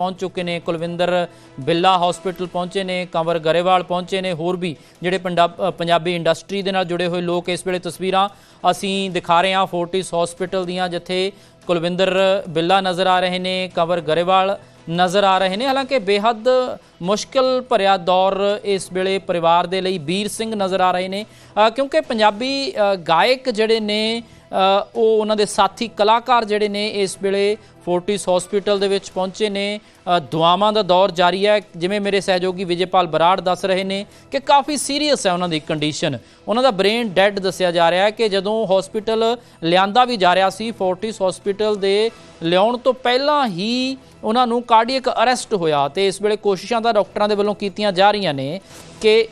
ਪਹੁੰਚ ਚੁੱਕੇ ਨੇ। ਕੁਲਵਿੰਦਰ ਬਿੱਲਾ ਹਸਪੀਟਲ ਪਹੁੰਚੇ ਨੇ, ਕੰਵਰ ਗਰੇਵਾਲ ਪਹੁੰਚੇ ਨੇ, ਹੋਰ ਵੀ ਜਿਹੜੇ ਪੰਜਾਬ ਪੰਜਾਬੀ ਇੰਡਸਟਰੀ ਦੇ ਨਾਲ ਜੁੜੇ ਹੋਏ ਲੋਕ ਇਸ ਵੇਲੇ ਤਸਵੀਰਾਂ ਅਸੀਂ ਦਿਖਾ ਰਹੇ ਹਾਂ। ਫੋਰਟਿਸ ਹਸਪੀਟਲ ਦੀਆਂ ਜਿੱਥੇ ਕੁਲਵਿੰਦਰ ਬਿੱਲਾ ਨਜ਼ਰ ਆ ਰਹੇ ਨੇ, ਕੰਵਰ ਗਰੇਵਾਲ ਨਜ਼ਰ ਆ ਰਹੇ ਨੇ। ਹਾਲਾਂਕਿ ਬੇਹੱਦ ਮੁਸ਼ਕਲ ਭਰਿਆ ਦੌਰ ਇਸ ਵੇਲੇ ਪਰਿਵਾਰ ਦੇ ਲਈ। ਵੀਰ ਸਿੰਘ ਨਜ਼ਰ ਆ ਰਹੇ ਨੇ। ਕਿਉਂਕਿ ਪੰਜਾਬੀ ਗਾਇਕ ਜਿਹੜੇ ਨੇ ਉਹ ਉਹਨਾਂ ਦੇ ਸਾਥੀ ਕਲਾਕਾਰ ਜਿਹੜੇ ਨੇ ਇਸ ਵੇਲੇ ਫੋਰਟਿਸ ਹਸਪੀਟਲ ਦੇ ਵਿੱਚ ਪਹੁੰਚੇ ਨੇ। ਦੁਆਵਾਂ ਦਾ ਦੌਰ ਜਾਰੀ ਹੈ। ਜਿਵੇਂ ਮੇਰੇ ਸਹਿਯੋਗੀ ਵਿਜੇਪਾਲ ਬਰਾੜ ਦੱਸ ਰਹੇ ਨੇ ਕਿ ਕਾਫੀ ਸੀਰੀਅਸ ਹੈ ਉਹਨਾਂ ਦੀ ਕੰਡੀਸ਼ਨ। ਉਹਨਾਂ ਦਾ ਬ੍ਰੇਨ ਡੈਡ ਦੱਸਿਆ ਜਾ ਰਿਹਾ ਹੈ ਕਿ ਜਦੋਂ ਹਸਪੀਟਲ ਲਿਆਂਦਾ ਵੀ ਜਾ ਰਿਹਾ ਸੀ, ਫੋਰਟਿਸ ਹਸਪੀਟਲ ਦੇ ਲਿਆਉਣ ਤੋਂ ਪਹਿਲਾਂ ਹੀ ਉਹਨਾਂ ਨੂੰ ਕਾਰਡੀਅਕ ਅਰੈਸਟ ਹੋਇਆ ਤੇ ਇਸ ਵੇਲੇ ਕੋਸ਼ਿਸ਼ਾਂ ਤਾਂ ਡਾਕਟਰਾਂ ਦੇ ਵੱਲੋਂ ਕੀਤੀਆਂ ਜਾ ਰਹੀਆਂ ਨੇ ਕਿ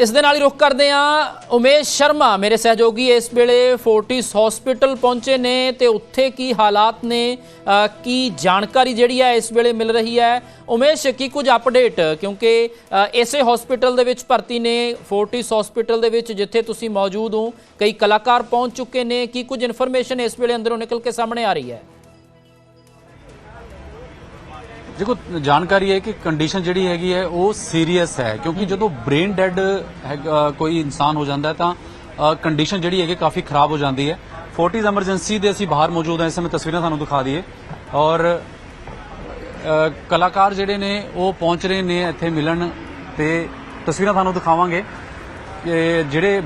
ਇਸ ਦੇ ਨਾਲ ਹੀ ਰੁਖ ਕਰਦੇ ਆ ਉਮੇਸ਼ ਸ਼ਰਮਾ, ਮੇਰੇ ਸਹਿਯੋਗੀ ਇਸ ਵੇਲੇ ਫੋਰਟਿਸ ਹਸਪੀਟਲ ਪਹੁੰਚੇ ਨੇ ਤੇ ਉੱਥੇ ਕੀ ਹਾਲਾਤ ਨੇ ਕੀ ਜਾਣਕਾਰੀ ਜਿਹੜੀ ਹੈ ਇਸ ਵੇਲੇ ਮਿਲ ਰਹੀ ਹੈ? ਉਮੇਸ਼, ਕੀ ਕੁਝ ਅਪਡੇਟ ਕਿਉਂਕਿ ਇਸੇ ਹਸਪੀਟਲ ਦੇ ਵਿੱਚ ਭਰਤੀ ਨੇ ਫੋਰਟਿਸ ਹਸਪੀਟਲ ਦੇ ਵਿੱਚ, ਜਿੱਥੇ ਤੁਸੀਂ ਮੌਜੂਦ ਹੋ। ਕਈ ਕਲਾਕਾਰ ਪਹੁੰਚ ਚੁੱਕੇ ਨੇ। ਕੀ ਕੁਝ ਇਨਫੋਰਮੇਸ਼ਨ ਇਸ ਵੇਲੇ ਅੰਦਰੋਂ ਨਿਕਲ ਕੇ ਸਾਹਮਣੇ ਆ ਰਹੀ ਹੈ? ਦੇਖੋ, ਜਾਣਕਾਰੀ ਹੈ ਕਿ ਕੰਡੀਸ਼ਨ ਜਿਹੜੀ ਹੈਗੀ ਹੈ, ਉਹ ਸੀਰੀਅਸ ਹੈ, ਕਿਉਂਕਿ ਜਦੋਂ ਬ੍ਰੇਨ ਡੈਡ ਕੋਈ ਇਨਸਾਨ ਹੋ ਜਾਂਦਾ ਤਾਂ ਕੰਡੀਸ਼ਨ ਜਿਹੜੀ ਹੈਗੀ ਕਾਫੀ ਖਰਾਬ ਹੋ ਜਾਂਦੀ ਹੈ। ਫੋਰਟਿਸ ਐਮਰਜੈਂਸੀ ਦੇ ਅਸੀਂ ਬਾਹਰ ਮੌਜੂਦ ਹਾਂ, ਇਸ ਸਮੇਂ ਤਸਵੀਰਾਂ ਤੁਹਾਨੂੰ ਦਿਖਾ ਦਈਏ। ਔਰ ਕਲਾਕਾਰ ਜਿਹੜੇ ਨੇ, ਉਹ ਪਹੁੰਚ ਰਹੇ ਨੇ ਇੱਥੇ ਮਿਲਣ ਤੇ ਤਸਵੀਰਾਂ ਤੁਹਾਨੂੰ ਦਿਖਾਵਾਂਗੇ। ਕਿ ਜਿਹੜੇ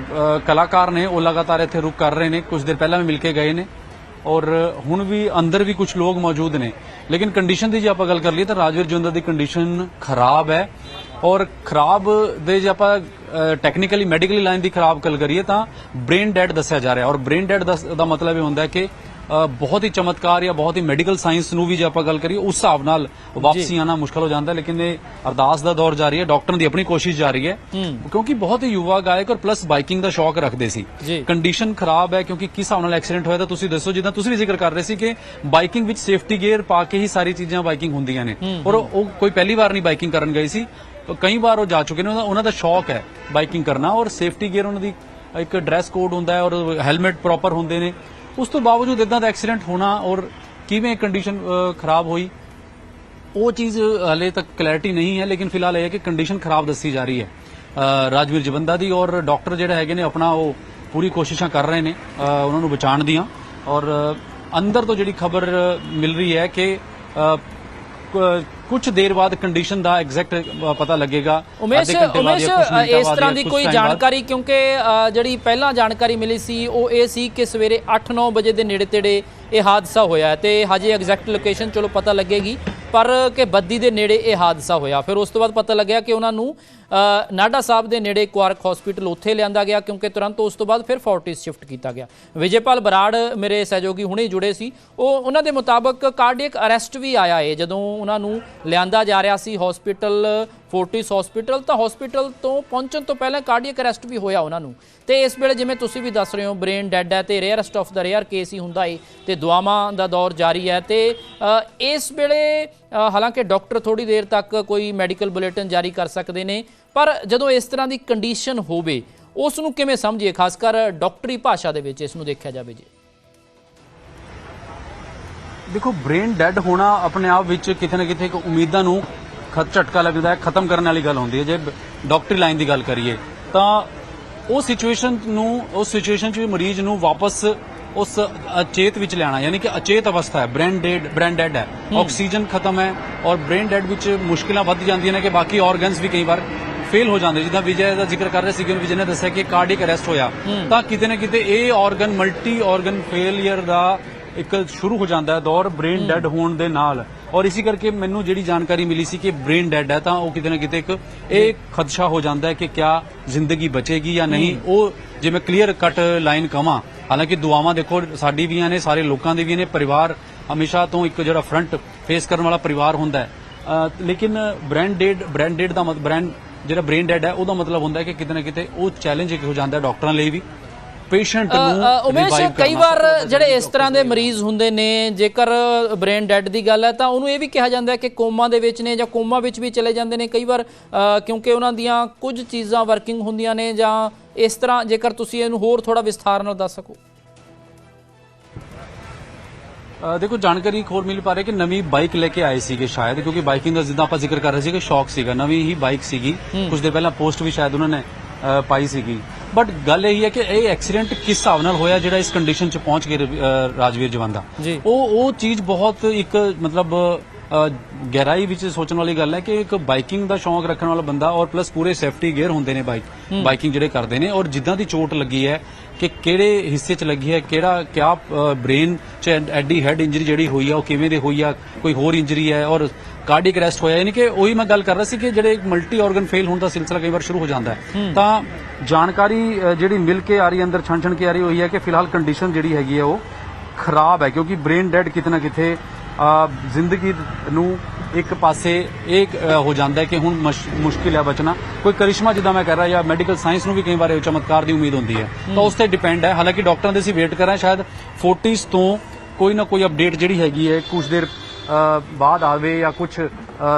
ਕਲਾਕਾਰ ਨੇ, ਉਹ ਲਗਾਤਾਰ ਇੱਥੇ ਰੁਕ ਕਰ ਰਹੇ ਨੇ, ਕੁਝ ਦਿਨ ਪਹਿਲਾਂ ਵੀ ਮਿਲ ਕੇ ਗਏ ਨੇ। ਔਰ ਹੁਣ ਵੀ ਅੰਦਰ ਵੀ ਕੁਝ ਲੋਕ ਮੌਜੂਦ ਨੇ। ਲੇਕਿਨ ਕੰਡੀਸ਼ਨ ਦੀ ਜੇ ਆਪਾਂ ਗੱਲ ਕਰ ਲਈਏ ਤਾਂ ਰਾਜਵੀਰ ਜੁੰਦਰ ਦੀ ਕੰਡੀਸ਼ਨ ਖਰਾਬ ਹੈ। ਔਰ ਖਰਾਬ ਦੇ ਜੇ ਆਪਾਂ ਟੈਕਨੀਕਲੀ ਮੈਡੀਕਲੀ ਲਾਈਨ ਦੀ ਖਰਾਬ ਗੱਲ ਕਰੀਏ ਤਾਂ ਬ੍ਰੇਨ ਡੈਡ ਦੱਸਿਆ ਜਾ ਰਿਹਾ। ਔਰ ਬ੍ਰੇਨ ਡੈਡ ਦਾ ਮਤਲਬ ਇਹ ਹੁੰਦਾ ਹੈ ਕਿ ਬਹੁਤ ਹੀ ਚਮਤਕਾਰ ਜਾਂ ਬਹੁਤ ਹੀ ਮੈਡੀਕਲ ਸਾਇੰਸ ਨੂੰ ਵੀ ਜੇ ਆਪਾਂ ਗੱਲ ਕਰੀਏ ਉਸ ਹਿਸਾਬ ਨਾਲ ਵਾਪਸੀ ਆਣਾ ਮੁਸ਼ਕਲ ਹੋ ਜਾਂਦਾ ਲੇਕਿਨ ਇਹ ਅਰਦਾਸ ਦਾ ਦੌਰ ਜਾਰੀ ਹੈ ਡਾਕਟਰਾਂ ਦੀ ਆਪਣੀ ਕੋਸ਼ਿਸ਼ ਜਾਰੀ ਹੈ। ਕਿਉਂਕਿ ਬਹੁਤ ਹੀ ਯੁਵਾ ਗਾਇਕ ਔਰ ਪਲੱਸ ਬਾਈਕਿੰਗ ਦਾ ਸ਼ੌਕ ਰੱਖਦੇ ਸੀ। ਕੰਡੀਸ਼ਨ ਖਰਾਬ ਹੈ ਕਿਉਂਕਿ ਕਿਸ ਹਿਸਾਬ ਨਾਲ ਐਕਸੀਡੈਂਟ ਹੋਇਆ ਤਾਂ ਤੁਸੀਂ ਦੱਸੋ ਜਿੱਦਾਂ ਤੁਸੀਂ ਵੀ ਜ਼ਿਕਰ ਕਰ ਰਹੇ ਸੀ ਕਿ ਬਾਈਕਿੰਗ ਵਿੱਚ ਸੇਫਟੀ ਗੇਅਰ ਪਾ ਕੇ ਹੀ ਸਾਰੀ ਚੀਜ਼ਾਂ ਬਾਈਕਿੰਗ ਹੁੰਦੀਆਂ ਨੇ। ਔਰ ਉਹ ਕੋਈ ਪਹਿਲੀ ਵਾਰ ਨਹੀਂ ਬਾਈਕਿੰਗ ਕਰਨ ਗਏ ਸੀ। ਕਈ ਵਾਰ ਉਹ ਜਾ ਚੁੱਕੇ ਨੇ ਉਹਨਾਂ ਦਾ ਸ਼ੌਕ ਹੈ ਬਾਈਕਿੰਗ ਕਰਨਾ ਔਰ ਸੇਫਟੀ ਗੇਅਰ ਉਹਨਾਂ ਦੀ ਇੱਕ ਡਰੈਸ ਕੋਡ ਹੁੰਦਾ ਹੈ ਔਰ ਹੈਲਮਟ ਪ੍ਰੋਪਰ ਹੁੰਦੇ ਨੇ। ਉਸ ਤੋਂ ਬਾਵਜੂਦ ਇਦਾਂ ਦਾ ਐਕਸੀਡੈਂਟ ਹੋਣਾ ਔਰ ਕਿਵੇਂ ਕੰਡੀਸ਼ਨ ਖਰਾਬ ਹੋਈ, ਉਹ ਚੀਜ਼ ਹਲੇ ਤੱਕ ਕਲੈਰਿਟੀ ਨਹੀਂ ਹੈ, ਲੇਕਿਨ ਫਿਲਹਾਲ ਇਹ ਹੈ ਕਿ ਕੰਡੀਸ਼ਨ ਖਰਾਬ ਦੱਸੀ ਜਾ ਰਹੀ ਹੈ। ਰਾਜਵੀਰ ਜਵੰਦਾ ਦੀ ਔਰ ਡਾਕਟਰ ਜਿਹੜੇ ਹੈਗੇ ਨੇ ਆਪਣਾ ਉਹ ਪੂਰੀ ਕੋਸ਼ਿਸ਼ਾਂ ਕਰ ਰਹੇ ਨੇ ਉਹਨਾਂ ਨੂੰ ਬਚਾਉਣ ਦੀਆਂ। ਔਰ ਅੰਦਰ ਤੋਂ ਜਿਹੜੀ ਖਬਰ ਮਿਲ ਰਹੀ ਹੈ ਕਿ ਕੁਝ ਦੇਰ ਬਾਅਦ ਕੰਡੀਸ਼ਨ ਦਾ ਐਗਜ਼ੈਕਟ ਪਤਾ ਲੱਗੇਗਾ ਉਮੇਸ਼ ਉਮੇਸ਼ ਇਸ ਤਰ੍ਹਾਂ ਦੀ ਕੋਈ। ਜਾਣਕਾਰੀ ਕਿਉਂਕਿ ਜਿਹੜੀ ਪਹਿਲਾਂ ਜਾਣਕਾਰੀ ਮਿਲੀ ਸੀ ਉਹ ਇਹ ਸੀ ਕਿ ਸਵੇਰੇ 8-9 ਵਜੇ ਦੇ ਨੇੜੇ ਤੇੜੇ ਇਹ ਹਾਦਸਾ ਹੋਇਆ ਤੇ ਹਜੇ ਐਗਜ਼ੈਕਟ ਲੋਕੇਸ਼ਨ ਚਲੋ ਪਤਾ ਲੱਗੇਗੀ ਪਰ ਕਿ ਬੱਦੀ ਦੇ ਨੇੜੇ ਇਹ ਹਾਦਸਾ ਹੋਇਆ। ਫਿਰ ਉਸ ਤੋਂ ਬਾਅਦ ਪਤਾ ਲੱਗਿਆ ਕਿ ਉਹਨਾਂ ਨੂੰ ਨਾਡਾ ਸਾਹਿਬ ਦੇ ਨੇੜੇ ਕੁਆਰਕ ਹਸਪੀਟਲ ਉੱਥੇ ਲਿਆਂਦਾ ਗਿਆ ਕਿਉਂਕਿ ਤੁਰੰਤ ਉਸ ਤੋਂ ਬਾਅਦ ਫਿਰ ਫੋਰਟਿਸ ਸ਼ਿਫਟ ਕੀਤਾ ਗਿਆ। ਵਿਜੇਪਾਲ ਬਰਾੜ ਮੇਰੇ ਸਹਿਯੋਗੀ ਹੁਣੇ ਜੁੜੇ ਸੀ। ਉਹ, ਉਹਨਾਂ ਦੇ ਮੁਤਾਬਕ ਕਾਰਡੀਅਕ ਅਰੈਸਟ ਵੀ ਆਇਆ ਏ, ਜਦੋਂ ਉਹਨਾਂ ਨੂੰ ਲਿਆਂਦਾ ਜਾ ਰਿਹਾ ਸੀ ਹਸਪੀਟਲ ਫੋਰਟਿਸ ਹਸਪੀਟਲ ਤਾਂ ਹਸਪੀਟਲ ਤੋਂ ਪਹੁੰਚਣ ਤੋਂ ਪਹਿਲਾਂ ਕਾਰਡੀਅਕ ਅਰੈਸਟ ਵੀ ਹੋਇਆ ਉਹਨਾਂ ਨੂੰ। ਤੇ ਇਸ ਵੇਲੇ ਜਿਵੇਂ ਤੁਸੀਂ ਵੀ ਦੱਸ ਰਹੇ ਹੋ ਬ੍ਰੇਨ ਡੈਡ ਹੈ ਤੇ rarest of the rare case ਹੀ ਹੁੰਦਾ ਏ, ਤੇ ਦੁਆਵਾਂ ਦਾ ਦੌਰ ਜਾਰੀ ਹੈ ਤੇ ਇਸ ਵੇਲੇ ਹਾਲਾਂਕਿ ਡਾਕਟਰ ਥੋੜੀ ਦੇਰ ਤੱਕ ਕੋਈ ਮੈਡੀਕਲ ਬੁਲੇਟਿਨ ਜਾਰੀ ਕਰ ਸਕਦੇ ਨੇ, ਪਰ ਜਦੋਂ ਇਸ ਤਰ੍ਹਾਂ ਦੀ ਕੰਡੀਸ਼ਨ ਹੋਵੇ, ਉਸ ਨੂੰ ਕਿਵੇਂ ਸਮਝੀਏ? ਖਾਸ ਕਰ ਡਾਕਟਰੀ ਭਾਸ਼ਾ ਦੇ ਵਿੱਚ ਇਸ ਨੂੰ ਦੇਖਿਆ ਜਾਵੇ ਜੀ। ਦੇਖੋ ਬ੍ਰੇਨ ਡੈਡ ਹੋਣਾ ਆਪਣੇ ਆਪ ਵਿੱਚ ਕਿਤੇ ਨਾ ਕਿਤੇ ਇੱਕ ਉਮੀਦਾਂ ਨੂੰ ਖਤ, ਝਟਕਾ ਲੱਗਦਾ ਹੈ, ਖਤਮ ਕਰਨ ਵਾਲੀ ਗੱਲ ਹੁੰਦੀ ਹੈ। ਜੇ ਡਾਕਟਰੀ ਲਾਈਨ ਦੀ ਗੱਲ ਕਰੀਏ, ਤਾਂ ਉਹ ਸਿਚੁਏਸ਼ਨ ਨੂੰ, ਉਸ ਸਿਚੁਏਸ਼ਨ 'ਚ ਵੀ ਮਰੀਜ਼ ਨੂੰ ਵਾਪਸ ਉਸ ਅਚੇਤ ਵਿੱਚ ਲਿਆਣਾ ਯਾਨੀ ਕਿ ਅਚੇਤ ਅਵਸਥਾ ਹੈ ਬ੍ਰੇਨ ਡੈਡ ਬ੍ਰੇਨ ਡੈਡ ਹੈ। ਆਕਸੀਜਨ ਖਤਮ ਹੈ ਔਰ ਬ੍ਰੇਨ ਡੈਡ ਵਿੱਚ ਮੁਸ਼ਕਿਲਾਂ ਵੱਧ ਜਾਂਦੀਆਂ ਨੇ ਕਿ ਬਾਕੀ ਆਰਗਨਸ ਵੀ ਕਈ ਵਾਰ ਫੇਲ ਹੋ ਜਾਂਦੇ। ਜਿੱਦਾਂ ਵਿਜੇ ਦਾ ਜ਼ਿਕਰ ਕਰ ਰਹੇ ਸੀ ਕਿ ਵਿਜੇ ਨੇ ਦੱਸਿਆ ਕਿ ਕਾਰਡਿਕ ਅਰੈਸਟ ਹੋਇਆ। ਤਾਂ ਕਿਤੇ ਨਾ ਕਿਤੇ ਇਹ ਆਰਗਨ ਮਲਟੀ ਆਰਗਨ ਫੇਲਿਅਰ ਦਾ ਇੱਕ ਸ਼ੁਰੂ ਹੋ ਜਾਂਦਾ ਹੈ ਦੌਰ ਬ੍ਰੇਨ ਡੈਡ ਹੋਣ ਦੇ ਨਾਲ। ਔਰ ਇਸੇ ਕਰਕੇ ਮੈਨੂੰ ਜਿਹੜੀ ਜਾਣਕਾਰੀ ਮਿਲੀ ਸੀ ਕਿ ਬ੍ਰੇਨ ਡੈਡ ਹੈ ਤਾਂ ਉਹ ਕਿਤੇ ਨਾ ਕਿਤੇ ਇੱਕ ਇਹ ਖਦਸ਼ਾ ਹੋ ਜਾਂਦਾ ਹੈ ਕਿ ਕਿਆ ਜ਼ਿੰਦਗੀ ਬਚੇਗੀ ਜਾਂ ਨਹੀਂ। ਉਹ ਜਿਵੇਂ ਕਲੀਅਰ ਕੱਟ ਲਾਈਨ ਕਵਾਂ ਹਾਲਾਂਕਿ ਦੁਆਵਾਂ ਦੇਖੋ ਸਾਡੀ ਵੀਆਂ ਨੇ ਸਾਰੇ ਲੋਕਾਂ ਦੀ ਵੀ ਨੇ ਪਰਿਵਾਰ ਹਮੇਸ਼ਾ ਤੋਂ ਇੱਕ ਜਿਹੜਾ ਫਰੰਟ ਫੇਸ ਕਰਨ ਵਾਲਾ ਪਰਿਵਾਰ ਹੁੰਦਾ ਹੈ। ਲੇਕਿਨ ਬ੍ਰੇਨ ਡੈਡ ਬ੍ਰੇਨ ਡੈਡ ਦਾ ਮਤਲਬ ਬ੍ਰੇਨ ਜਿਹੜਾ ਬ੍ਰੇਨ ਡੈਡ ਹੈ ਉਹਦਾ ਮਤਲਬ ਹੁੰਦਾ ਹੈ ਕਿ ਕਿਤੇ ਨਾ ਕਿਤੇ ਉਹ ਚੈਲੰਜ ਇੱਕ ਹੋ ਜਾਂਦਾ ਹੈ ਡਾਕਟਰਾਂ ਲਈ ਵੀ। ਪੇਸ਼ੈਂਟ ਨੂੰ ਉਮੇਸ਼ ਕਈ ਵਾਰ ਜਿਹੜੇ ਇਸ ਤਰ੍ਹਾਂ ਦੇ ਮਰੀਜ਼ ਹੁੰਦੇ ਨੇ ਜੇਕਰ ਬ੍ਰੇਨ ਡੈਡ ਦੀ ਗੱਲ ਹੈ ਤਾਂ ਉਹਨੂੰ ਇਹ ਵੀ ਕਿਹਾ ਜਾਂਦਾ ਹੈ ਕਿ ਕੋਮਾ ਦੇ ਵਿੱਚ ਨੇ ਜਾਂ ਕੋਮਾ ਵਿੱਚ ਵੀ ਚਲੇ ਜਾਂਦੇ ਨੇ। ਕਈ ਵਾਰ ਕਿਉਂਕਿ ਉਹਨਾਂ ਦੀਆਂ ਕੁਝ ਚੀਜ਼ਾਂ ਵਰਕਿੰਗ ਹੁੰਦੀਆਂ ਨੇ ਜਾਂ ਇਸ ਤਰ੍ਹਾਂ ਜੇਕਰ ਤੁਸੀਂ ਇਹਨੂੰ ਹੋਰ ਥੋੜਾ ਵਿਸਥਾਰ ਨਾਲ ਦੱਸ ਸਕੋ। ਦੇਖੋ ਜਾਣਕਾਰੀ ਹੋਰ ਮਿਲ ਪਾ ਰਹੀ ਕਿ ਨਵੀਂ ਬਾਈਕ ਲੈ ਕੇ ਆਏ ਸੀਗੇ ਸ਼ਾਇਦ ਕਿਉਂਕਿ ਬਾਈਕਿੰਗ ਦਾ ਜਿੱਦਾਂ ਆਪਾਂ ਜ਼ਿਕਰ ਕਰ ਰਹੇ ਸੀਗੇ ਸ਼ੌਕ ਸੀਗਾ। ਨਵੀਂ ਹੀ ਬਾਈਕ ਸੀਗੀ। ਕੁਝ ਦਿਨ ਪਹਿਲਾਂ ਪੋਸਟ ਵੀ ਸ਼ਾਇਦ ਉਹਨਾਂ ਨੇ ਪਾਈ ਸੀਗੀ ਬਟ ਗੱਲ ਇਹ ਹੈ ਕਿ ਇਹ ਐਕਸੀਡੈਂਟ ਕਿਸ ਹਿਸਾਬ ਨਾਲ ਹੋਇਆ ਜਿਹੜਾ ਇਸ ਕੰਡੀਸ਼ਨ 'ਚ ਪਹੁੰਚ ਅ, ਰਾਜਵੀਰ ਜਵੰਦਾ। ਉਹ ਉਹ ਚੀਜ਼ ਬਹੁਤ ਇੱਕ ਮਤਲਬ ਗਹਿਰਾਈ ਵਿੱਚ ਸੋਚਣ ਵਾਲੀ ਗੱਲ ਹੈ ਕਿ ਇੱਕ ਬਾਈਕਿੰਗ ਦਾ ਸ਼ੌਂਕ ਰੱਖਣ ਵਾਲਾ ਬੰਦਾ ਔਰ ਪਲੱਸ ਪੂਰੇ ਸੇਫਟੀ ਗੇਅਰ ਹੁੰਦੇ ਨੇ ਬਾਈਕ ਬਾਈਕਿੰਗ ਜਿਹੜੇ ਕਰਦੇ ਨੇ ਔਰ ਜਿੱਦਾਂ ਦੀ ਚੋਟ ਲੱਗੀ ਹੈ ਕਿ ਕਿਹੜੇ ਹਿੱਸੇ 'ਚ ਲੱਗੀ ਹੈ ਕਿਹੜਾ ਕਿਆ ਬ੍ਰੇਨ 'ਚ ਐਡੀ ਹੈਡ ਇੰਜਰੀ ਜਿਹੜੀ ਹੋਈ ਆ ਉਹ ਕਿਵੇਂ ਦੇ ਹੋਈ ਆ ਕੋਈ ਹੋਰ ਇੰਜਰੀ ਹੈ ਔਰ ਕਾਰਡਿਕ ਅਰੈਸਟ ਹੋਇਆ ਯਾਨੀ ਕਿ ਉਹੀ ਮੈਂ ਗੱਲ ਕਰ ਰਿਹਾ ਸੀ ਕਿ ਜਿਹੜੇ ਮਲਟੀ ਆਰਗਨ ਫੇਲ ਹੋਣ ਦਾ ਸਿਲਸਿਲਾ ਕਈ ਵਾਰ ਸ਼ੁਰੂ ਹੋ ਜਾਂਦਾ ਹੈ। ਤਾਂ ਜਾਣਕਾਰੀ ਜਿਹੜੀ ਮਿਲ ਕੇ ਆ ਰਹੀ ਅੰਦਰ ਛਣ ਛਣ ਕੇ ਆ ਰਹੀ ਹੋਈ ਹੈ ਕਿ ਫਿਲਹਾਲ ਕੰਡੀਸ਼ਨ ਜਿਹੜੀ ਹੈਗੀ ਹੈ ਉਹ ਖਰਾਬ ਹੈ ਕਿਉਂਕਿ ਬ੍ਰੇਨ ਡੈਡ ਕਿਤੇ ਨਾ ਕਿਤੇ ਅ, ਜ਼ਿੰਦਗੀ ਨੂੰ ਇੱਕ ਪਾਸੇ ਇਹ ਹੋ ਜਾਂਦਾ ਹੈ ਕਿ ਹੁਣ ਮਸ਼- ਮੁਸ਼ਕਿਲ ਹੈ ਬਚਣਾ। ਕੋਈ ਕਰਿਸ਼ਮਾ ਜਿੱਦਾਂ ਮੈਂ ਕਹਿ ਰਿਹਾ, ਜਾਂ ਮੈਡੀਕਲ ਸਾਇੰਸ ਨੂੰ ਵੀ ਕਈ ਵਾਰ ਇਹ ਚਮਤਕਾਰ ਦੀ ਉਮੀਦ ਹੁੰਦੀ ਹੈ। ਤਾਂ ਉਸ ਤੇ ਡਿਪੈਂਡ ਹੈ। ਹਾਲਾਂਕਿ ਡਾਕਟਰਾਂ ਦੇ ਅਸੀਂ ਵੇਟ ਕਰ ਰਹੇ ਹਾਂ ਸ਼ਾਇਦ 40s ਤੋਂ ਕੋਈ ਨਾ ਕੋਈ ਅਪਡੇਟ ਜਿਹੜੀ ਹੈਗੀ ਹੈ ਕੁਝ ਦੇਰ ਬਾਅਦ ਆਵੇ ਜਾਂ ਕੁਝ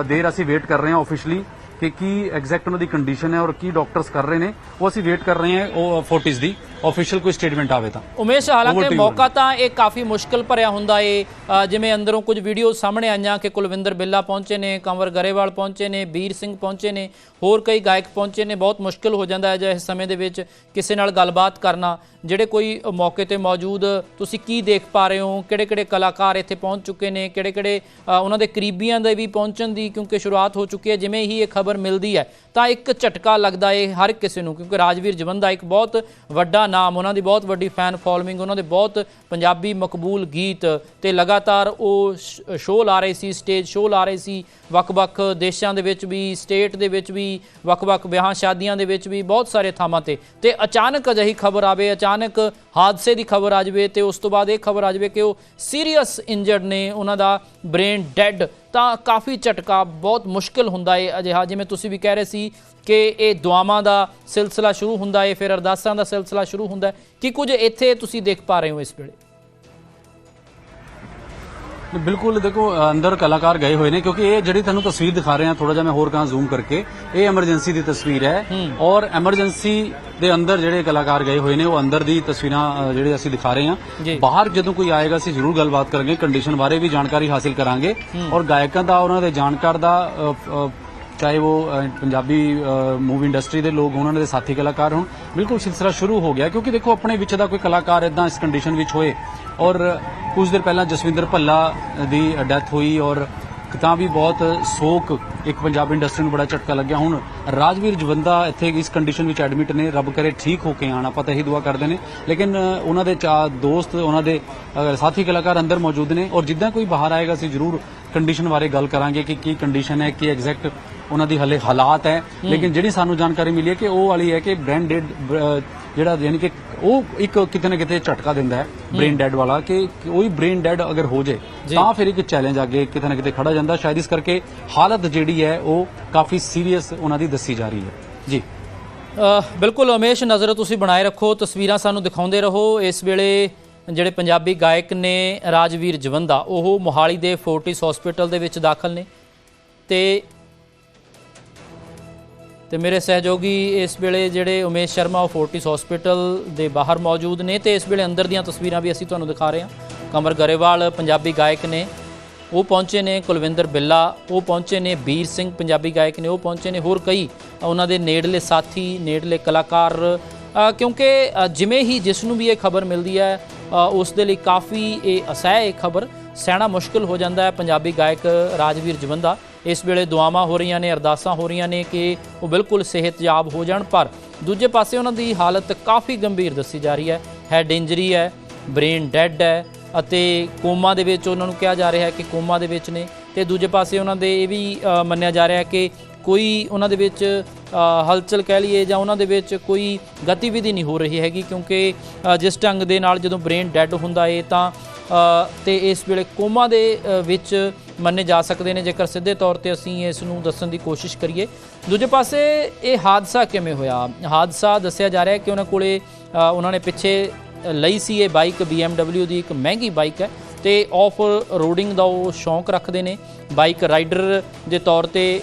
ਦੇਰ ਅਸੀਂ ਵੇਟ ਕਰ ਰਹੇ ਹਾਂ ਆਫੀਸ਼ੀਅਲੀ ਕਿ ਕੀ ਐਗਜ਼ੈਕਟ ਉਹਨਾਂ ਦੀ ਕੰਡੀਸ਼ਨ ਹੈ ਔਰ ਕੀ ਡਾਕਟਰਸ ਕਰ ਰਹੇ ਨੇ। ਉਹ ਅਸੀਂ ਵੇਟ ਕਰ ਰਹੇ ਹਾਂ, ਉਹ 40s ਦੀ। ਆਫੀਸ਼ੀਅਲ ਕੋਈ ਸਟੇਟਮੈਂਟ ਆਵੇ ਤਾਂ। ਉਮੇਸ਼ ਹਾਲਾਂਕਿ ਮੌਕਾ ਤਾਂ ਇਹ ਕਾਫੀ ਮੁਸ਼ਕਲ ਭਰਿਆ ਹੁੰਦਾ ਏ। ਜਿਵੇਂ ਅੰਦਰੋਂ ਕੁਝ ਵੀਡੀਓ ਸਾਹਮਣੇ ਆਈਆਂ ਕਿ ਕੁਲਵਿੰਦਰ ਬਿੱਲਾ ਪਹੁੰਚੇ ਨੇ ਕੰਵਰ ਗਰੇਵਾਲ ਪਹੁੰਚੇ ਨੇ ਵੀਰ ਸਿੰਘ ਪਹੁੰਚੇ ਨੇ ਹੋਰ ਕਈ ਗਾਇਕ ਪਹੁੰਚੇ ਨੇ। ਬਹੁਤ ਮੁਸ਼ਕਲ ਹੋ ਜਾਂਦਾ ਹੈ ਜੇ ਇਸ ਸਮੇਂ ਦੇ ਵਿੱਚ ਕਿਸੇ ਨਾਲ ਗੱਲਬਾਤ ਕਰਨਾ। ਜਿਹੜੇ ਕੋਈ ਮੌਕੇ ਤੇ ਮੌਜੂਦ ਤੁਸੀਂ ਕੀ ਦੇਖ ਪਾ ਰਹੇ ਹੋ? ਕਿਹੜੇ ਕਿਹੜੇ ਕਲਾਕਾਰ ਇੱਥੇ ਪਹੁੰਚ ਚੁੱਕੇ ਨੇ? ਕਿਹੜੇ ਕਿਹੜੇ ਉਹਨਾਂ ਦੇ ਕਰੀਬੀਆਂ ਦੇ ਵੀ ਪਹੁੰਚਣ ਦੀ ਕਿਉਂਕਿ ਸ਼ੁਰੂਆਤ ਹੋ ਚੁੱਕੀ ਹੈ। ਜਿਵੇਂ ਹੀ ਇਹ ਖਬਰ ਮਿਲਦੀ ਹੈ ਤਾਂ ਇੱਕ ਝਟਕਾ ਲੱਗਦਾ ਏ ਹਰ ਕਿਸੇ ਨੂੰ। ਕਿਉਂਕਿ ਰਾਜਵੀਰ ਜਵੰਦਾ ਇੱਕ ਬਹੁਤ ਵੱਡਾ ਨਾਮ, ਉਹਨਾਂ ਦੀ ਬਹੁਤ ਵੱਡੀ ਫੈਨ ਫੋਲੋਇੰਗ ਉਹਨਾਂ ਦੇ ਬਹੁਤ ਪੰਜਾਬੀ ਮਕਬੂਲ ਗੀਤ ਤੇ ਲਗਾਤਾਰ ਉਹ ਸ਼ੋਅ ਲਾ ਰਹੇ ਸੀ ਸਟੇਜ ਸ਼ੋਅ ਲਾ ਰਹੇ ਸੀ, ਵੱਖ-ਵੱਖ ਦੇਸ਼ਾਂ ਦੇ ਵਿੱਚ ਵੀ ਸਟੇਟ ਦੇ ਵਿੱਚ ਵੀ, ਵੱਖ-ਵੱਖ ਵਿਆਹਾਂ ਸ਼ਾਦੀਆਂ ਦੇ ਵਿੱਚ ਵੀ, ਬਹੁਤ ਸਾਰੇ ਥਾਵਾਂ ਤੇ। ਤੇ ਅਚਾਨਕ ਅਜਿਹੀ ਖਬਰ ਆਵੇ, ਅਚਾਨਕ ਹਾਦਸੇ ਦੀ ਖਬਰ ਆ ਜਾਵੇ ਤੇ ਉਸ ਤੋਂ ਬਾਅਦ ਇਹ ਖਬਰ ਆ ਜਾਵੇ ਕਿ ਉਹ ਸੀਰੀਅਸ ਇੰਜਰਡ ਨੇ ਉਹਨਾਂ ਦਾ ਬ੍ਰੇਨ ਡੈੱਡ, ਤਾਂ ਕਾਫੀ ਝਟਕਾ, ਬਹੁਤ ਮੁਸ਼ਕਲ ਹੁੰਦਾ ਏ ਅਜਿਹਾ। ਜਿਵੇਂ ਤੁਸੀਂ ਵੀ ਕਹਿ ਰਹੇ ਸੀ ਕਿ ਇਹ ਦੁਆਵਾਂ ਦਾ ਸਿਲਸਿਲਾ ਸ਼ੁਰੂ ਹੁੰਦਾ ਏ ਫਿਰ ਅਰਦਾਸਾਂ ਦਾ ਸਿਲਸਿਲਾ ਸ਼ੁਰੂ ਹੁੰਦਾ ਹੈ। ਕਿ ਕੁਝ ਇੱਥੇ ਤੁਸੀਂ ਦੇਖ ਪਾ ਰਹੇ ਹੋ ਇਸ ਵੇਲੇ? ਬਿਲਕੁਲ ਦੇਖੋ ਅੰਦਰ ਕਲਾਕਾਰ ਗਏ ਹੋਏ ਨੇ ਕਿਉਂਕਿ ਇਹ ਜਿਹੜੀ ਤੁਹਾਨੂੰ ਤਸਵੀਰ ਦਿਖਾ ਰਹੇ ਹਾਂ ਥੋੜਾ ਜਿਹਾ ਮੈਂ ਹੋਰ ਕਹਾਂ ਜ਼ੂਮ ਕਰਕੇ ਇਹ ਐਮਰਜੈਂਸੀ ਦੀ ਤਸਵੀਰ ਹੈ ਔਰ ਐਮਰਜੈਂਸੀ ਦੇ ਅੰਦਰ ਜਿਹੜੇ ਕਲਾਕਾਰ ਗਏ ਹੋਏ ਨੇ ਉਹ ਅੰਦਰ ਦੀ ਤਸਵੀਰਾਂ ਜਿਹੜੇ ਅਸੀਂ ਦਿਖਾ ਰਹੇ। ਹਾਂ। ਬਾਹਰ ਜਦੋਂ ਕੋਈ ਆਏਗਾ ਅਸੀਂ ਜ਼ਰੂਰ ਗੱਲਬਾਤ ਕਰਾਂਗੇ ਕੰਡੀਸ਼ਨ ਬਾਰੇ ਵੀ ਜਾਣਕਾਰੀ ਹਾਸਿਲ ਕਰਾਂਗੇ। ਔਰ ਗਾਇਕਾਂ ਦਾ ਉਹਨਾਂ ਦੇ ਜਾਣਕਾਰ ਦਾ ਚਾਹੇ ਉਹ ਪੰਜਾਬੀ ਮੂਵੀ ਇੰਡਸਟਰੀ ਦੇ ਲੋਕ ਉਹਨਾਂ ਦੇ ਸਾਥੀ ਕਲਾਕਾਰ ਹੋਣ ਬਿਲਕੁਲ ਸਿਲਸਿਲਾ ਸ਼ੁਰੂ ਹੋ ਗਿਆ। ਕਿਉਂਕਿ ਦੇਖੋ ਆਪਣੇ ਵਿੱਚ ਦਾ ਕੋਈ ਕਲਾਕਾਰ ਇਦਾਂ ਇਸ ਕੰਡੀਸ਼ਨ ਵਿੱਚ ਹੋਏ ਔਰ ਕੁਝ ਦਿਨ ਪਹਿਲਾਂ ਜਸਵਿੰਦਰ ਭੱਲਾ ਦੀ ਡੈਥ ਹੋਈ ਔਰ ਤਾਂ ਵੀ ਬਹੁਤ ਸੋਕ ਇੱਕ ਪੰਜਾਬੀ ਇੰਡਸਟਰੀ ਨੂੰ ਬੜਾ ਝਟਕਾ ਲੱਗਿਆ। ਹੁਣ ਰਾਜਵੀਰ ਜਵੰਦਾ ਇੱਥੇ ਇਸ ਕੰਡੀਸ਼ਨ ਵਿੱਚ ਐਡਮਿਟ ਨੇ, ਰੱਬ ਕਰੇ ਠੀਕ ਹੋ ਕੇ ਆਣ ਆਪਾਂ ਤਾਂ ਇਹੀ ਦੁਆ ਕਰਦੇ ਨੇ। ਲੇਕਿਨ ਉਹਨਾਂ ਦੇ ਚਾ, ਦੋਸਤ, ਉਹਨਾਂ ਦੇ ਸਾਥੀ ਕਲਾਕਾਰ ਅੰਦਰ ਮੌਜੂਦ ਨੇ ਔਰ ਜਿੱਦਾਂ ਕੋਈ ਬਾਹਰ ਆਏਗਾ, ਅਸੀਂ ਜ਼ਰੂਰ ਕੰਡੀਸ਼ਨ ਬਾਰੇ ਗੱਲ ਕਰਾਂਗੇ ਕਿ ਕੀ ਕੰਡੀਸ਼ਨ ਹੈ ਕੀ ਐਗਜ਼ੈਕਟ ਉਹਨਾਂ ਦੀ ਹਲੇ ਹਾਲਾਤ ਹੈ। ਲੇਕਿਨ ਜਿਹੜੀ ਸਾਨੂੰ ਜਾਣਕਾਰੀ ਮਿਲੀ ਹੈ ਕਿ ਉਹ ਵਾਲੀ ਹੈ ਕਿ ਬ੍ਰੇਨ ਡੈਡ ਜਿਹੜਾ ਯਾਨੀ ਕਿ ਉਹ ਇੱਕ ਕਿਤੇ ਨਾ ਕਿਤੇ ਝਟਕਾ ਦਿੰਦਾ ਹੈ ਬ੍ਰੇਨ ਡੈਡ ਵਾਲਾ ਕਿ ਉਹੀ ਬ੍ਰੇਨ ਡੈਡ ਅਗਰ ਹੋ ਜੇ ਤਾਂ ਫਿਰ ਇੱਕ ਚੈਲੰਜ ਅੱਗੇ ਕਿਤੇ ਨਾ ਕਿਤੇ ਖੜਾ ਜਾਂਦਾ। ਸ਼ਾਇਦ ਇਸ ਕਰਕੇ ਹਾਲਤ ਜਿਹੜੀ ਹੈ ਉਹ ਕਾਫੀ ਸੀਰੀਅਸ ਉਹਨਾਂ ਦੀ ਦੱਸੀ ਜਾ ਰਹੀ ਹੈ। ਜੀ। ਬਿਲਕੁਲ ਉਮੇਸ਼ ਨਜ਼ਰ ਤੁਸੀਂ ਬਣਾਏ ਰੱਖੋ ਤਸਵੀਰਾਂ ਸਾਨੂੰ ਦਿਖਾਉਂਦੇ ਰਹੋ। ਇਸ ਵੇਲੇ ਜਿਹੜੇ ਪੰਜਾਬੀ ਗਾਇਕ ਨੇ ਰਾਜਵੀਰ ਜਵੰਦਾ, ਉਹ ਮੋਹਾਲੀ ਦੇ ਫੋਰਟਿਸ ਹਸਪੀਟਲ ਦੇ ਵਿੱਚ ਦਾਖਲ ਨੇ। ਤੇ ਤੇ ਮੇਰੇ ਸਹਿਯੋਗੀ ਇਸ ਵੇਲੇ ਜਿਹੜੇ ਉਮੇਸ਼ ਸ਼ਰਮਾ, ਉਹ ਫੋਰਟਿਸ ਹਸਪੀਟਲ ਦੇ ਬਾਹਰ ਮੌਜੂਦ ਨੇ ਤੇ ਇਸ ਵੇਲੇ ਅੰਦਰ ਦੀਆਂ ਤਸਵੀਰਾਂ ਵੀ ਅਸੀਂ ਤੁਹਾਨੂੰ ਦਿਖਾ ਰਹੇ ਹਾਂ। ਕਮਰ ਗਰੇਵਾਲ, ਪੰਜਾਬੀ ਗਾਇਕ ਨੇ, ਉਹ ਪਹੁੰਚੇ ਨੇ ਕੁਲਵਿੰਦਰ ਬਿੱਲਾ, ਉਹ ਪਹੁੰਚੇ ਨੇ ਵੀਰ ਸਿੰਘ, ਪੰਜਾਬੀ ਗਾਇਕ ਨੇ, ਉਹ ਪਹੁੰਚੇ ਨੇ ਹੋਰ ਕਈ ਉਹਨਾਂ ਦੇ ਨੇੜਲੇ ਸਾਥੀ, ਨੇੜਲੇ ਕਲਾਕਾਰ। ਕਿਉਂਕਿ ਜਿਵੇਂ ਹੀ ਜਿਸ ਨੂੰ ਵੀ ਇਹ ਖਬਰ ਮਿਲਦੀ ਹੈ ਉਸ ਦੇ ਲਈ ਕਾਫੀ ਇਹ ਅਸਹਿ ਇਹ ਖਬਰ ਸਹਿਣਾ ਮੁਸ਼ਕਲ ਹੋ ਜਾਂਦਾ ਹੈ ਪੰਜਾਬੀ ਗਾਇਕ ਰਾਜਵੀਰ ਜਵੰਦਾ। ਇਸ ਵੇਲੇ ਦੁਆਵਾਂ ਹੋ ਰਹੀਆਂ ਨੇ, ਅਰਦਾਸਾਂ ਹੋ ਰਹੀਆਂ ਨੇ ਕਿ ਉਹ ਬਿਲਕੁਲ ਸਿਹਤਯਾਬ ਹੋ ਜਾਣ, ਪਰ ਦੂਜੇ ਪਾਸੇ ਉਹਨਾਂ ਦੀ ਹਾਲਤ ਕਾਫੀ ਗੰਭੀਰ ਦੱਸੀ ਜਾ ਰਹੀ ਹੈ। ਹੈਡ ਇੰਜਰੀ ਹੈ ਬ੍ਰੇਨ ਡੈਡ ਹੈ ਅਤੇ ਕੋਮਾ ਦੇ ਵਿੱਚ ਉਹਨਾਂ ਨੂੰ ਕਿਹਾ ਜਾ ਰਿਹਾ ਹੈ ਕਿ ਕੋਮਾ ਦੇ ਵਿੱਚ ਨੇ। ਤੇ ਦੂਜੇ ਪਾਸੇ ਉਹਨਾਂ ਦੇ ਇਹ ਵੀ ਮੰਨਿਆ ਜਾ ਰਿਹਾ ਹੈ ਕਿ ਕੋਈ ਉਹਨਾਂ ਦੇ ਵਿੱਚ ਹਲਚਲ ਕਹਿ ਲਈਏ ਜਾਂ ਉਹਨਾਂ ਦੇ ਵਿੱਚ ਕੋਈ ਗਤੀਵਿਧੀ ਨਹੀਂ ਹੋ ਰਹੀ ਹੈਗੀ ਕਿਉਂਕਿ ਜਿਸ ਢੰਗ ਦੇ ਨਾਲ ਜਦੋਂ ਬ੍ਰੇਨ ਡੈਡ ਹੁੰਦਾ ਏ ਤਾਂ ਤੇ ਇਸ ਵੇਲੇ ਕੋਮਾ ਦੇ ਵਿੱਚ ਮੰਨੇ ਜਾ ਸਕਦੇ ਨੇ। ਜੇਕਰ ਸਿੱਧੇ ਤੌਰ ਤੇ ਅਸੀਂ ਇਸ ਨੂੰ ਦੱਸਣ ਦੀ ਕੋਸ਼ਿਸ਼ ਕਰੀਏ। ਦੂਜੇ ਪਾਸੇ ਇਹ ਹਾਦਸਾ ਕਿਵੇਂ ਹੋਇਆ? ਹਾਦਸਾ ਦੱਸਿਆ ਜਾ ਰਿਹਾ ਹੈ ਕਿ ਉਹਨਾਂ ਕੋਲੇ ਉਹਨਾਂ ਨੇ ਪਿੱਛੇ ਲਈ ਸੀ ਇਹ ਬਾਈਕ। BMW ਦੀ ਇੱਕ ਮਹਿੰਗੀ ਬਾਈਕ ਹੈ ਤੇ ਆਫ ਰੋਡਿੰਗ ਦਾ ਉਹ ਸ਼ੌਂਕ ਰੱਖਦੇ ਨੇ। ਬਾਈਕ ਰਾਈਡਰ ਦੇ ਤੌਰ ਤੇ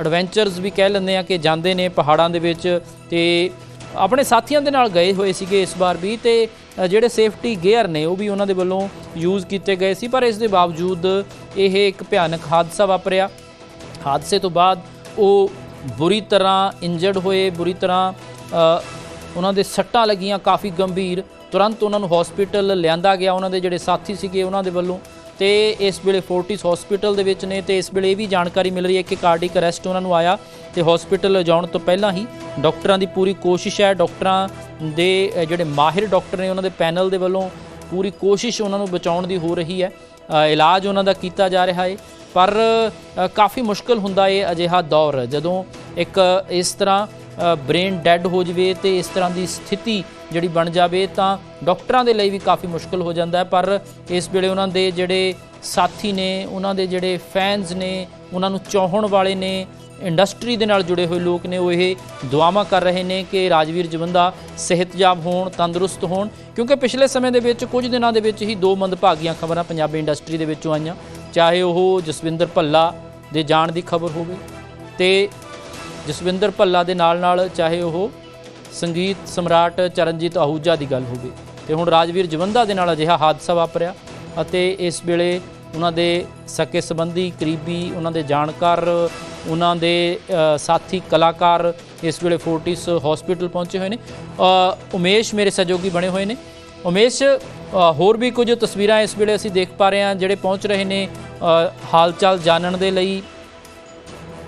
ਐਡਵੈਂਚਰਸ ਵੀ ਕਹਿ ਲੈਂਦੇ ਆ ਕਿ ਜਾਂਦੇ ਨੇ ਪਹਾੜਾਂ ਦੇ ਵਿੱਚ ਤੇ ਆਪਣੇ ਸਾਥੀਆਂ ਦੇ ਨਾਲ ਗਏ ਹੋਏ ਸੀਗੇ ਇਸ ਵਾਰ ਵੀ ਤੇ ਜਿਹੜੇ ਸੇਫਟੀ ਗੇਅਰ ਨੇ ਉਹ ਵੀ ਉਹਨਾਂ ਦੇ ਵੱਲੋਂ ਯੂਜ਼ ਕੀਤੇ ਗਏ ਸੀ, ਪਰ ਇਸ ਦੇ ਬਾਵਜੂਦ ਇਹ ਇੱਕ ਭਿਆਨਕ ਹਾਦਸਾ ਵਾਪਰਿਆ। ਹਾਦਸੇ ਤੋਂ ਬਾਅਦ ਉਹ ਬੁਰੀ ਤਰ੍ਹਾਂ ਇੰਜਰਡ ਹੋਏ, ਬੁਰੀ ਤਰ੍ਹਾਂ ਉਹਨਾਂ ਦੇ ਸੱਟਾਂ ਲੱਗੀਆਂ ਕਾਫੀ ਗੰਭੀਰ। ਤੁਰੰਤ ਉਹਨਾਂ ਨੂੰ ਹਸਪੀਟਲ ਲਿਆਂਦਾ ਗਿਆ, ਉਹਨਾਂ ਦੇ ਜਿਹੜੇ ਸਾਥੀ ਸੀਗੇ ਉਹਨਾਂ ਦੇ ਵੱਲੋਂ। ਤੇ ਇਸ ਵੇਲੇ ਫੋਰਟਿਸ ਹਸਪੀਟਲ ਦੇ ਵਿੱਚ ਨੇ ਤੇ ਇਸ ਵੇਲੇ ਇਹ ਵੀ ਜਾਣਕਾਰੀ ਮਿਲ ਰਹੀ ਹੈ ਕਿ ਕਾਰਡਿਕ ਅਰੈਸਟ ਉਹਨਾਂ ਨੂੰ ਆਇਆ ਤੇ ਹਸਪੀਟਲ ਲਿਜਾਉਣ ਤੋਂ ਪਹਿਲਾਂ ਹੀ ਡਾਕਟਰਾਂ ਦੀ ਪੂਰੀ ਕੋਸ਼ਿਸ਼ ਹੈ, ਡਾਕਟਰਾਂ ਦੇ ਜਿਹੜੇ ਮਾਹਿਰ ਡਾਕਟਰ ਨੇ ਉਹਨਾਂ ਦੇ ਪੈਨਲ ਦੇ ਵੱਲੋਂ ਪੂਰੀ ਕੋਸ਼ਿਸ਼ ਉਹਨਾਂ ਨੂੰ ਬਚਾਉਣ ਦੀ ਹੋ ਰਹੀ ਹੈ। ਇਲਾਜ ਉਹਨਾਂ ਦਾ ਕੀਤਾ ਜਾ ਰਿਹਾ ਹੈ। ਪਰ ਕਾਫੀ ਮੁਸ਼ਕਲ ਹੁੰਦਾ ਹੈ ਅਜਿਹਾ ਦੌਰ, ਜਦੋਂ ਇੱਕ ਇਸ ਤਰ੍ਹਾਂ ਬ੍ਰੇਨ ਡੈੱਡ ਹੋ ਜਵੇ ਤੇ ਇਸ ਤਰ੍ਹਾਂ ਦੀ ਸਥਿਤੀ ਜਿਹੜੀ ਬਣ ਜਾਵੇ ਤਾਂ ਡਾਕਟਰਾਂ ਦੇ ਲਈ ਵੀ ਕਾਫੀ ਮੁਸ਼ਕਲ ਹੋ ਜਾਂਦਾ ਹੈ। ਪਰ ਇਸ ਵੇਲੇ ਉਹਨਾਂ ਦੇ ਜਿਹੜੇ ਸਾਥੀ ਨੇ, ਉਹਨਾਂ ਦੇ ਜਿਹੜੇ ਫੈਨਸ ਨੇ, ਉਹਨਾਂ ਨੂੰ ਚਾਹਣ ਵਾਲੇ ਨੇ ਇੰਡਸਟਰੀ ਦੇ ਨਾਲ ਜੁੜੇ ਹੋਏ ਲੋਕ ਨੇ, ਉਹ ਇਹ ਦੁਆਵਾਂ ਕਰ ਰਹੇ ਨੇ ਕਿ ਰਾਜਵੀਰ ਜਵੰਦਾ ਸਿਹਤਯਾਬ ਹੋਣ, ਤੰਦਰੁਸਤ ਹੋਣ, ਕਿਉਂਕਿ ਪਿਛਲੇ ਸਮੇਂ ਦੇ ਵਿੱਚ, ਕੁਝ ਦਿਨਾਂ ਦੇ ਵਿੱਚ ਹੀ ਦੋ ਮੰਦਭਾਗੀਆਂ ਖਬਰਾਂ ਪੰਜਾਬੀ ਇੰਡਸਟਰੀ ਦੇ ਵਿੱਚੋਂ ਆਈਆਂ। ਚਾਹੇ ਉਹ ਜਸਵਿੰਦਰ ਭੱਲਾ ਦੇ ਜਾਣ ਦੀ ਖਬਰ ਹੋਵੇ ਤੇ ਜਸਵਿੰਦਰ ਭੱਲਾ ਦੇ ਨਾਲ ਨਾਲ ਚਾਹੇ ਉਹ ਸੰਗੀਤ ਸਮਰਾਟ ਚਰਨਜੀਤ ਆਹੂਜਾ ਦੀ ਗੱਲ ਹੋਵੇ। ਤੇ ਹੁਣ ਰਾਜਵੀਰ ਜਵੰਦਾ ਦੇ ਨਾਲ ਅਜਿਹਾ ਹਾਦਸਾ ਵਾਪਰਿਆ ਅਤੇ ਇਸ ਵੇਲੇ ਉਹਨਾਂ ਦੇ ਸਕੇ ਸੰਬੰਧੀ ਕਰੀਬੀ ਉਹਨਾਂ ਦੇ ਜਾਣਕਾਰ ਉਹਨਾਂ ਦੇ ਸਾਥੀ ਕਲਾਕਾਰ ਇਸ ਵੇਲੇ ਫੋਰਟਿਸ ਹਸਪੀਟਲ ਪਹੁੰਚੇ ਹੋਏ ਨੇ। ਉਮੇਸ਼ ਮੇਰੇ ਸਹਿਯੋਗੀ ਬਣੇ ਹੋਏ ਨੇ। ਉਮੇਸ਼ ਹੋਰ ਵੀ ਕੁਝ ਤਸਵੀਰਾਂ ਇਸ ਵੇਲੇ ਅਸੀਂ ਦੇਖ ਪਾ ਰਹੇ ਹਾਂ ਜਿਹੜੇ ਪਹੁੰਚ ਰਹੇ ਨੇ ਅ, ਹਾਲ ਚਾਲ ਜਾਣਨ ਦੇ ਲਈ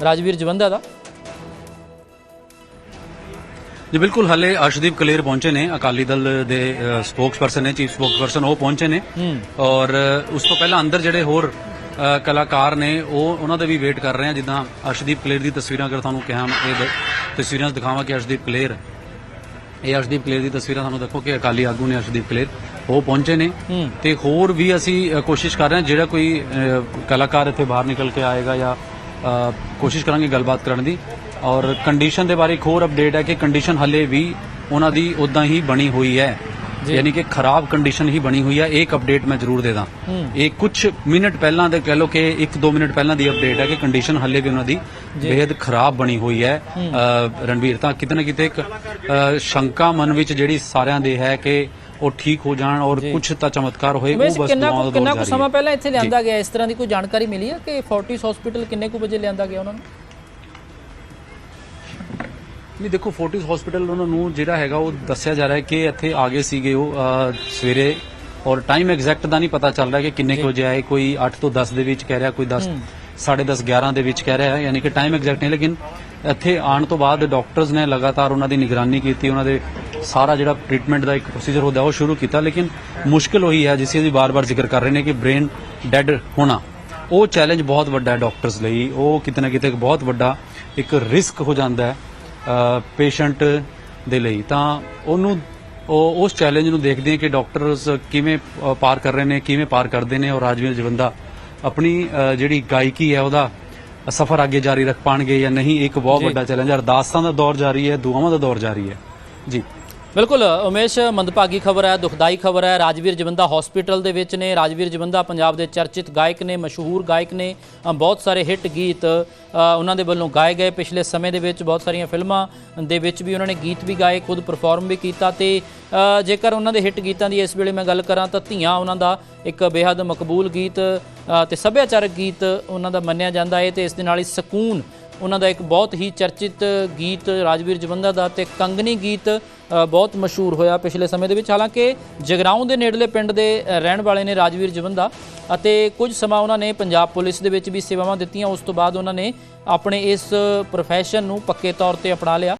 ਰਾਜਵੀਰ ਜਵੰਦਾ ਦਾ। ਜੀ ਬਿਲਕੁਲ ਹਲੇ ਅਰਸ਼ਦੀਪ ਕਲੇਰ ਪਹੁੰਚੇ ਨੇ ਅਕਾਲੀ ਦਲ ਦੇ ਸਪੋਕਸਪਰਸਨ ਨੇ ਚੀਫ ਸਪੋਕਸਪਰਸਨ ਉਹ ਪਹੁੰਚੇ ਨੇ। ਔਰ ਉਸ ਤੋਂ ਪਹਿਲਾਂ ਅੰਦਰ ਜਿਹੜੇ ਹੋਰ ਕਲਾਕਾਰ ਨੇ ਉਹ ਉਹਨਾਂ ਦੇ ਵੀ ਵੇਟ ਕਰ ਰਹੇ ਆ ਜਿੱਦਾਂ ਅਰਸ਼ਦੀਪ ਕਲੇਰ ਦੀ ਤਸਵੀਰਾਂ ਅਗਰ ਤੁਹਾਨੂੰ ਕਿਹਾ ਇਹ ਤਸਵੀਰਾਂ ਦਿਖਾਵਾਂ ਕਿ ਅਰਸ਼ਦੀਪ ਕਲੇਰ ਇਹ ਅਰਸ਼ਦੀਪ ਕਲੇਰ ਦੀ ਤਸਵੀਰਾਂ ਤੁਹਾਨੂੰ ਦੇਖੋ ਕਿ ਅਕਾਲੀ ਆਗੂ ਨੇ ਅਰਸ਼ਦੀਪ ਕਲੇਰ ਉਹ ਪਹੁੰਚੇ ਨੇ। ਤੇ ਹੋਰ ਵੀ ਅਸੀਂ ਕੋਸ਼ਿਸ਼ ਕਰ ਰਹੇ ਹਾਂ ਜਿਹੜਾ ਕੋਈ ਕਲਾਕਾਰ ਇੱਥੇ ਬਾਹਰ ਨਿਕਲ ਕੇ ਆਏਗਾ ਜਾਂ ਕੋਸ਼ਿਸ਼ ਕਰਾਂਗੇ ਗੱਲਬਾਤ ਕਰਨ ਦੀ। ਔਰ ਕੰਡੀਸ਼ਨ ਦੇ ਬਾਰੇ ਇੱਕ ਹੋਰ ਅਪਡੇਟ ਹੈ ਕਿ ਕੰਡੀਸ਼ਨ ਹੱਲੇ ਵੀ ਉਹਨਾਂ ਦੀ ਉਦਾਂ ਹੀ ਬਣੀ ਹੋਈ ਹੈ। ਯਾਨੀ ਕਿ ਖਰਾਬ ਕੰਡੀਸ਼ਨ ਹੀ ਬਣੀ ਹੋਈ ਹੈ। ਇੱਕ ਅਪਡੇਟ ਮੈਂ ਜ਼ਰੂਰ ਦੇ ਦਾਂ ਇਹ ਕੁਝ ਮਿੰਟ ਪਹਿਲਾਂ ਦੇ ਕਹਿ ਲਓ ਕਿ 1-2 ਮਿੰਟ ਪਹਿਲਾਂ ਦੀ ਅਪਡੇਟ ਹੈ ਕਿ ਕੰਡੀਸ਼ਨ ਹੱਲੇ ਵੀ ਉਹਨਾਂ ਦੀ ਬੇहद ਖਰਾਬ ਬਣੀ ਹੋਈ ਹੈ। ਰਣਵੀਰ ਤਾਂ ਕਿਤੇ ਨਾ ਕਿਤੇ ਇੱਕ ਸ਼ੰਕਾ ਮਨ ਵਿੱਚ ਜਿਹੜੀ ਸਾਰਿਆਂ ਦੇ ਹੈ ਕਿ ਉਹ ਠੀਕ ਹੋ ਜਾਣ ਔਰ ਕੁਝ ਤਾਂ ਚਮਤਕਾਰ ਹੋਏ ਉਹ ਬਸ ਕਿੰਨਾ ਕਿੰਨਾ ਕੁ ਸਮਾਂ। ਪਹਿਲਾਂ ਇੱਥੇ ਲਿਆਂਦਾ ਗਿਆ? ਇਸ ਤਰ੍ਹਾਂ ਦੀ ਕੋਈ ਜਾਣਕਾਰੀ ਮਿਲੀ ਹੈ ਕਿ ਫੋਰਟਿਸ ਹਸਪੀਟਲ ਕਿੰਨੇ ਕੁ ਵਜੇ ਲਿਆਂਦਾ ਗਿਆ ਉਹਨਾਂ ਨੂੰ? ਨਹੀਂ ਦੇਖੋ ਫੋਰਟਿਸ ਹਸਪੀਟਲ ਉਹਨਾਂ ਨੂੰ ਜਿਹੜਾ ਹੈਗਾ ਉਹ ਦੱਸਿਆ ਜਾ ਰਿਹਾ ਹੈ ਕਿ ਇੱਥੇ ਆ ਗਏ ਸੀਗੇ ਉਹ ਸਵੇਰੇ। ਔਰ ਟਾਈਮ ਐਗਜ਼ੈਕਟ ਦਾ ਨਹੀਂ ਪਤਾ ਚੱਲ ਰਿਹਾ ਕਿ ਕਿੰਨੇ ਕੁ ਵਜੇ ਆਏ। ਕੋਈ 8 ਤੋਂ 10 ਦੇ ਵਿੱਚ ਕਹਿ ਰਿਹਾ ਕੋਈ 10 10:30 11 ਦੇ ਵਿੱਚ ਕਹਿ ਰਿਹਾ ਹੈ। ਯਾਨੀ ਕਿ ਟਾਈਮ ਐਗਜ਼ੈਕਟ ਨਹੀਂ ਲੇਕਿਨ ਇੱਥੇ ਆਉਣ ਤੋਂ ਬਾਅਦ ਡਾਕਟਰਸ ਨੇ ਲਗਾਤਾਰ ਉਹਨਾਂ ਦੀ ਨਿਗਰਾਨੀ ਕੀਤੀ ਉਹਨਾਂ ਦੇ ਸਾਰਾ ਜਿਹੜਾ ਟ੍ਰੀਟਮੈਂਟ ਦਾ ਇੱਕ ਪ੍ਰੋਸੀਜਰ ਹੁੰਦਾ ਉਹ ਸ਼ੁਰੂ ਕੀਤਾ। ਲੇਕਿਨ ਮੁਸ਼ਕਿਲ ਉਹੀ ਹੈ ਜਿਸੇ ਅਸੀਂ ਬਾਰ-ਬਾਰ ਜ਼ਿਕਰ ਕਰ ਰਹੇ ਨੇ ਕਿ ਬ੍ਰੇਨ ਡੈਡ ਹੋਣਾ। ਉਹ ਚੈਲੰਜ ਬਹੁਤ ਵੱਡਾ ਹੈ ਡਾਕਟਰਸ ਲਈ। ਉਹ ਕਿਤੇ ਨਾ ਕਿਤੇ ਇੱਕ ਬਹੁਤ ਵੱਡਾ ਇੱਕ ਰਿਸਕ ਹੋ ਜਾਂਦਾ ਹੈ। ਪੇਸ਼ੈਂਟ ਦੇ ਲਈ। ਤਾਂ ਉਹਨੂੰ ਉਹ ਉਸ ਚੈਲੰਜ ਨੂੰ ਦੇਖਦੇ ਹਾਂ ਕਿ ਡਾਕਟਰਸ ਕਿਵੇਂ ਪਾਰ ਕਰ ਰਹੇ ਨੇ ਕਿਵੇਂ ਪਾਰ ਕਰਦੇ ਨੇ ਔਰ ਰਾਜਵੀਰ ਜਵੰਦਾ ਆਪਣੀ ਜਿਹੜੀ ਗਾਇਕੀ ਹੈ ਉਹਦਾ ਸਫ਼ਰ ਅੱਗੇ ਜਾਰੀ ਰੱਖ ਪਾਣਗੇ ਜਾਂ ਨਹੀਂ। ਇੱਕ ਬਹੁਤ। ਵੱਡਾ ਚੈਲੰਜ ਹੈ। ਅਰਦਾਸਾਂ ਦਾ ਦੌਰ ਜਾਰੀ ਹੈ ਦੁਆਵਾਂ ਦਾ ਦੌਰ ਜਾਰੀ ਹੈ। ਜੀ। ਬਿਲਕੁਲ ਉਮੇਸ਼ ਮੰਦਭਾਗੀ ਖਬਰ ਹੈ ਦੁਖਦਾਈ ਖਬਰ ਹੈ। ਰਾਜਵੀਰ ਜਵੰਦਾ ਹਸਪੀਟਲ ਦੇ ਵਿੱਚ ਨੇ। ਰਾਜਵੀਰ ਜਵੰਦਾ ਪੰਜਾਬ ਦੇ ਚਰਚਿਤ ਗਾਇਕ ਨੇ ਮਸ਼ਹੂਰ ਗਾਇਕ ਨੇ। ਬਹੁਤ ਸਾਰੇ ਹਿੱਟ ਗੀਤ ਉਹਨਾਂ ਦੇ ਵੱਲੋਂ ਗਾਏ ਗਏ। ਪਿਛਲੇ ਸਮੇਂ ਦੇ ਵਿੱਚ ਬਹੁਤ ਸਾਰੀਆਂ ਫਿਲਮਾਂ ਦੇ ਵਿੱਚ ਵੀ ਉਹਨਾਂ ਨੇ ਗੀਤ ਵੀ ਗਾਏ ਖੁਦ ਪਰਫਾਰਮ ਵੀ ਕੀਤਾ ਤੇ ਜੇਕਰ ਉਹਨਾਂ ਦੇ ਹਿੱਟ ਗੀਤਾਂ ਦੀ ਇਸ ਵੇਲੇ ਮੈਂ ਗੱਲ ਕਰਾਂ ਤਾਂ ਧੀਆਂ ਉਹਨਾਂ ਦਾ ਇੱਕ ਬੇहद ਮਕਬੂਲ ਗੀਤ ਅ, ਤੇ ਸੱਭਿਆਚਾਰਕ ਗੀਤ ਉਹਨਾਂ ਦਾ ਮੰਨਿਆ ਜਾਂਦਾ ਹੈ ਤੇ ਇਸ ਦੇ ਨਾਲ ਹੀ ਸਕੂਨ ਉਹਨਾਂ ਦਾ ਇੱਕ ਬਹੁਤ ਹੀ ਚਰਚਿਤ ਗੀਤ ਰਾਜਵੀਰ ਜਵੰਦਾ ਦਾ ਤੇ ਕੰਗਨੀ ਗੀਤ ਬਹੁਤ ਮਸ਼ਹੂਰ ਹੋਇਆ ਪਿਛਲੇ ਸਮੇਂ ਦੇ ਵਿੱਚ। ਹਾਲਾਂਕਿ ਜਗਰਾਉਂ ਦੇ ਨੇੜਲੇ ਪਿੰਡ ਦੇ ਰਹਿਣ ਵਾਲੇ ਨੇ ਰਾਜਵੀਰ ਜਵੰਦਾ ਅਤੇ ਕੁਝ ਸਮਾਂ ਉਹਨਾਂ ਨੇ ਪੰਜਾਬ ਪੁਲਿਸ ਦੇ ਵਿੱਚ ਵੀ ਸੇਵਾਵਾਂ ਦਿੱਤੀਆਂ। ਉਸ ਤੋਂ ਬਾਅਦ ਉਹਨਾਂ ਨੇ ਆਪਣੇ ਇਸ ਪ੍ਰੋਫੈਸ਼ਨ ਨੂੰ ਪੱਕੇ ਤੌਰ ਤੇ ਅਪਣਾ ਲਿਆ।